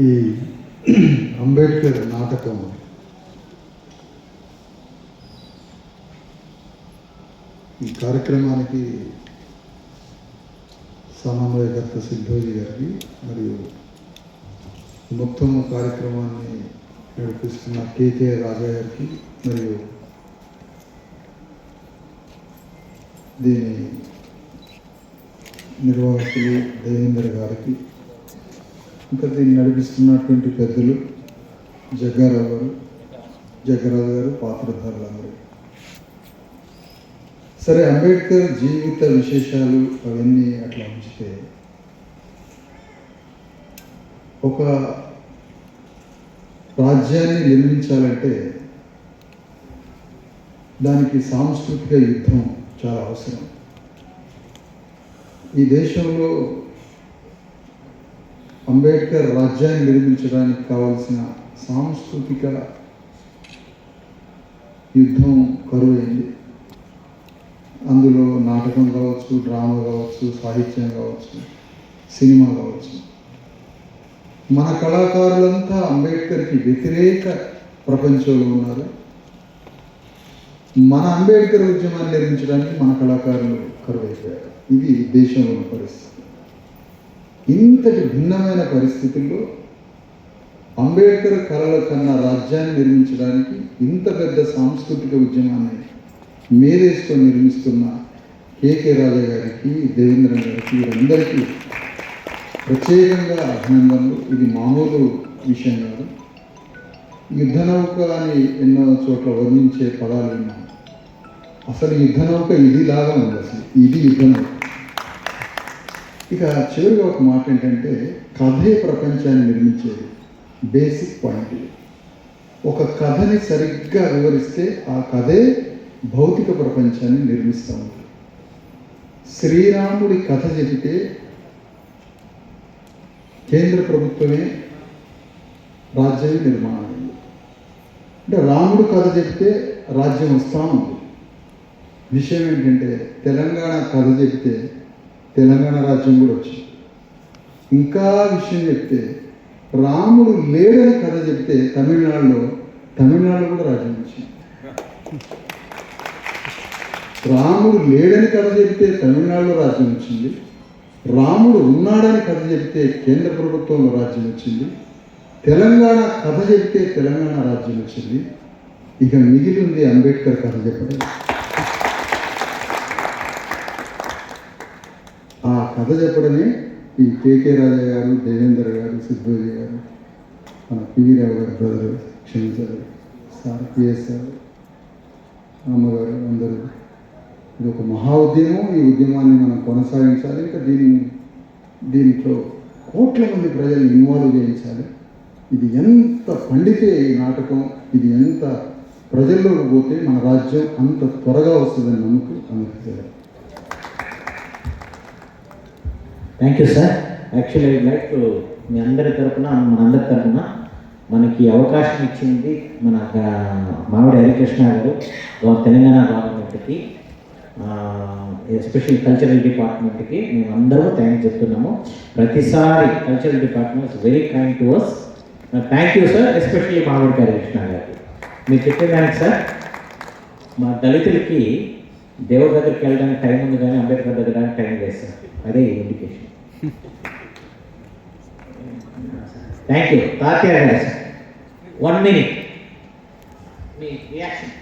ఈ అంబేద్కర్ నాటకం. ఈ కార్యక్రమానికి సమన్వయకర్త సిద్ధోజీ గారికి మరియు మొత్తం కార్యక్రమాన్ని నడిపిస్తున్న కేకే రాజా గారికి మరియు దీని నిర్వాహకులు దేవేంద్ర గారికి ఇంకా దీన్ని నడిపిస్తున్నటువంటి పెద్దలు జగ్గారావు గారు జగ్గారావు గారు పాత్రధారులందరూ సరే అంబేద్కర్ జీవిత విశేషాలు అవన్నీ అట్లా ఉంచితే ఒక రాజ్యాన్ని నిర్మించాలంటే దానికి సాంస్కృతిక యుద్ధం చాలా అవసరం. ఈ దేశంలో అంబేద్కర్ రాజ్యాన్ని నిర్మించడానికి కావాల్సిన సాంస్కృతిక యుద్ధం కరువైంది. అందులో నాటకం కావచ్చు డ్రామా కావచ్చు సాహిత్యం కావచ్చు సినిమా కావచ్చు. మన కళాకారులంతా అంబేద్కర్కి వ్యతిరేక ప్రపంచంలో ఉన్నారు. మన అంబేద్కర్ ఉద్యమాన్ని నిర్మించడానికి మన కళాకారులు కరువైపోయారు. ఇది దేశంలో ఉన్న పరిస్థితి. ఇంతటి భిన్నమైన పరిస్థితుల్లో అంబేద్కర్ కళల కన్నా రాజ్యాన్ని నిర్మించడానికి ఇంత పెద్ద సాంస్కృతిక ఉద్యమాన్ని మేరేసుకొని నిర్మిస్తున్న కేకే రాజా గారికి దేవేంద్ర గారికి వీరందరికీ ప్రత్యేకంగా అభినందనలు. ఇది మామూలు విషయం కాదు. యుద్ధ నౌక అని ఎన్నో చోట్ల వర్ణించే పదాలు విన్నాం అసలు యుద్ధ నౌక ఇది లాగా ఉంది. అసలు ఇది యుద్ధ నౌక. ఇక చివరిగా ఒక మాట ఏంటంటే కథే ప్రపంచాన్ని నిర్మించేది బేసిక్ పాయింట్ ఒక కథని సరిగ్గా వివరిస్తే ఆ కథే భౌతిక ప్రపంచాన్ని నిర్మిస్తూ ఉంటుంది. శ్రీరాముడి కథ చెబితే కేంద్ర ప్రభుత్వమే రాజ్యం నిర్మాణం అంటే రాముడు కథ చెప్తే రాజ్యం వస్తూ ఉంది. విషయం ఏంటంటే తెలంగాణ కథ చెప్తే తెలంగాణ రాజ్యం కూడా వచ్చింది. ఇంకా విషయం చెప్తే రాముడు లేడని కథ చెప్తే తమిళనాడులో తమిళనాడు కూడా రాజ్యం వచ్చింది. రాముడు లేడని కథ చెప్తే తమిళనాడులో రాజ్యం వచ్చింది. రాముడు ఉన్నాడని కథ చెప్తే కేంద్ర ప్రభుత్వంలో రాజ్యం వచ్చింది. తెలంగాణ కథ చెప్తే తెలంగాణ రాజ్యం వచ్చింది. ఇక మిగిలి ఉంది అంబేద్కర్ కథ చెప్పడం ఆ కథ చెప్పడమే ఈ కేకే రాజా గారు దేవేంద్ర గారు సిద్ధోజీ గారు మన పివి రావు గారు బ్రదర్ క్షమించారు. సార్ పిఎస్ అమ్మగారు అందరూ. ఇది ఒక మహా ఉద్యమం. ఈ ఉద్యమాన్ని మనం కొనసాగించాలి. ఇంకా దీనిని దీంట్లో కోట్ల మంది ప్రజలు ఇన్వాల్వ్ చేయించాలి. ఇది ఎంత పండితే ఈ నాటకం ఇది ఎంత ప్రజల్లోకి పోతే మన రాజ్యం అంత త్వరగా వస్తుందని నమ్మకం అనుకుంటున్నారు thank you sir actually I like to మీ అందరి తరపున మన అందరి మనకి అవకాశం ఇచ్చింది మన మామిడి హరికృష్ణ గారు తెలంగాణ గవర్నమెంట్కి ఎస్పెషల్ కల్చరల్ డిపార్ట్మెంట్కి మేము అందరూ థ్యాంక్ చెప్తున్నాము. ప్రతిసారి cultural department very kind to us thank you sir especially Mamidi Harikrishna garu మీరు చెప్పేదానికి సార్ మా దళితులకి దేవుడి దగ్గరికి వెళ్ళడానికి టైం ఉంది కానీ అంబేద్కర్ దగ్గర టైం లేదు అదే indication thank you Tatya one minute me reaction